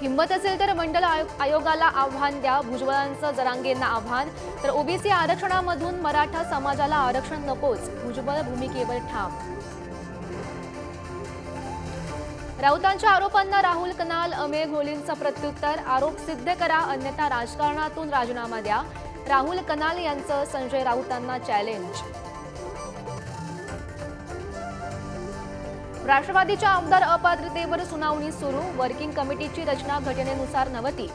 हिंमत असेल तर मंडल आयो- आयोगाला आव्हान द्या. भुजबळांचं जरांगेंना आव्हान. तर ओबीसी आरक्षणामधून मराठा समाजाला आरक्षण नकोच. भुजबळ भूमिकेवर ठाम. राऊतांच्या आरोपांना राहुल कनाल अमेय घोलींचं प्रत्युत्तर. आरोप सिद्ध करा अन्यथा राजकारणातून राजीनामा द्या. राहुल कनाल यांचं संजय राऊतांना चॅलेंज राष्ट्रवादीच्या आमदार अपात्रतेवर सुनावणी सुरू वर्किंग कमिटीची रचना घटनेनुसार नव्हती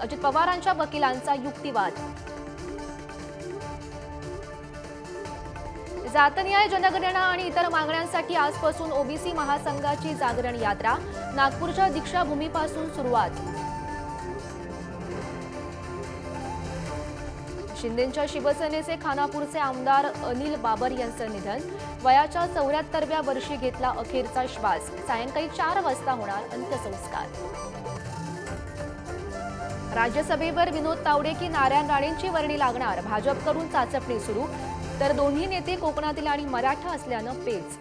अजित पवारांच्या वकिलांचा युक्तिवाद. जातन्याय जनगणना आणि इतर मागण्यांसाठी आजपासून ओबीसी महासंघाची जागरण यात्रा. नागपूरच्या दीक्षाभूमीपासून सुरुवात. शिंदेंच्या शिवसेनेचे खानापूरचे आमदार अनिल बाबर यांचं निधन. वयाच्या चौऱ्याहत्तरव्या वर्षी घेतला अखेरचा श्वास. सायंकाळी चार वाजता होणार अंत्यसंस्कार. राज्यसभेवर विनोद तावडे की नारायण राणेंची वर्णी लागणार? भाजपकडून चाचपणी सुरू. तर दोन्ही नेते कोकणातील आणि मराठा असल्यानं पेच.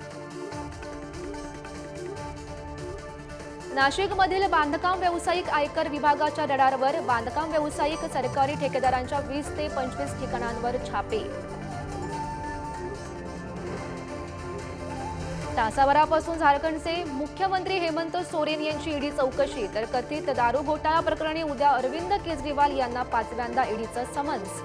नाशिकमधील बांधकाम व्यावसायिक आयकर विभागाच्या रडारवर बांधकाम व्यावसायिक सरकारी ठेकेदारांच्या वीस ते पंचवीस ठिकाणांवर छापे. तासाभरापासून झारखंडचे मुख्यमंत्री हेमंत सोरेन यांची ईडी चौकशी तर कथित दारू घोटाळा प्रकरणी उद्या अरविंद केजरीवाल यांना पाचव्यांदा ईडीचं समन्स.